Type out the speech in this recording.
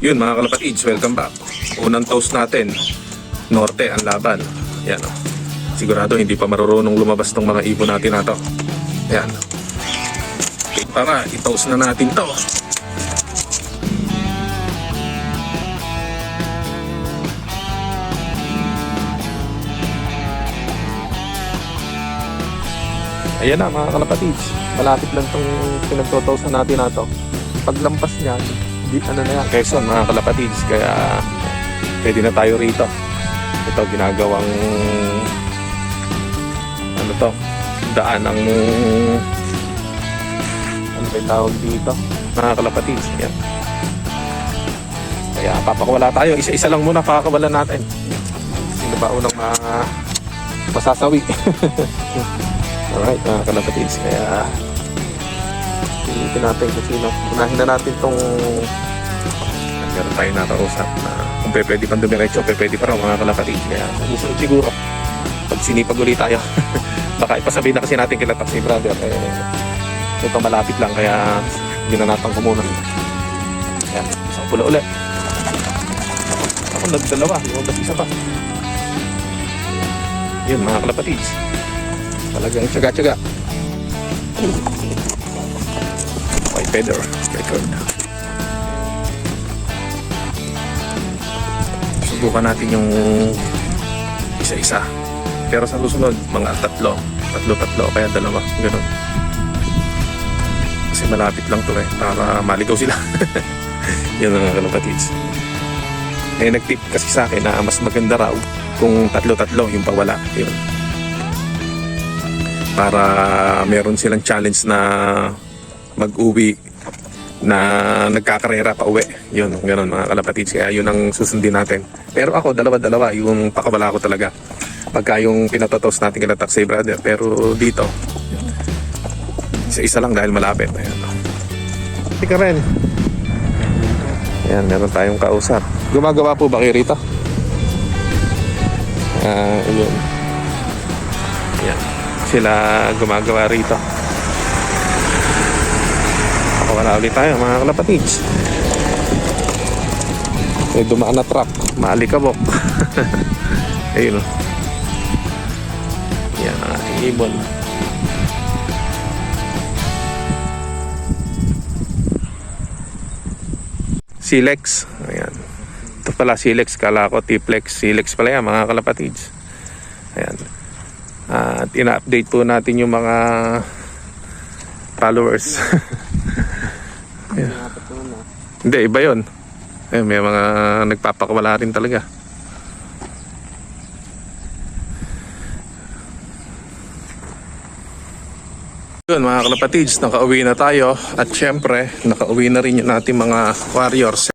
Yun mga kalapatids, welcome back. Unang toast natin, Norte ang laban. Yan o. Sigurado hindi pa marurunong lumabas tong mga ibon natin na to. Yan. Para i-toast na natin to. Ayan na mga kalapatids. Malapit lang tong pinagtotoasan natin na to. Paglampas niya, di ano na yan. Quezon mga kalapatids. Kaya pwede na tayo rito. Ito ginagawang ano to, daan ng ano ba tawag dito? Mga kalapatids. Yan. Kaya papakawala tayo. Isa-isa lang muna pakakawalan natin. Sino ba unang ma masasawi? Alright, mga kalapatids. Kaya, pilitin natin kung sino. Unahin na natin tong meron tayo nakausap na kung pwede pang dumiretso, pwede pa raw mga kalapatids. Kaya, susunod siguro, pag sinipag ulit tayo, baka ipasabihin na kasi natin kila taxi brother, eh, ito malapit lang, kaya ginanatan ko muna. Ayan, isang pula ulit. Ako nagdalawa, ba't isa pa. Yun, mga kalapatids. Talagang tsaga-tsaga. White feather record. Subukan natin yung isa-isa. Pero sa susunod, mga tatlo. Tatlo-tatlo, kaya dalawa. Ganun. Kasi malapit lang to eh, para maligaw sila. Yan ang mga kalapatids. Eh, nag-tip kasi sa akin na mas maganda raw kung tatlo-tatlo yung pawala. Yun para meron silang challenge na mag-uwi na nagkakarera pa uwi. Yun, ganun mga kalapatids. Kaya yun ang susundin natin. Pero ako, dalawa-dalawa, yung pakawala ko talaga. Pagka yung pinatotos natin kila taxi brother. Pero dito, isa-isa lang dahil malapit. Ayan. Hindi ka rin. Ayan, meron tayong kausap. Gumagawa po ba kayo rito? Ah, yun. Ayan sila gumagawa rito. Wala ulit tayo mga kalapatids. May dumaan na truck. Maalikabok. Ayun o. Yan ang ating ibon. Silex. Ayan. Ito pala Silex. Kala ko T-Flex. Silex pala yan mga kalapatids. Ayan. At ina-update po natin yung mga followers. Yeah. Hindi, iba yun. Eh, may mga nagpapakawala rin talaga. Yun mga kalapatids, nakauwi na tayo at syempre nakauwi na rin yung ating mga warriors.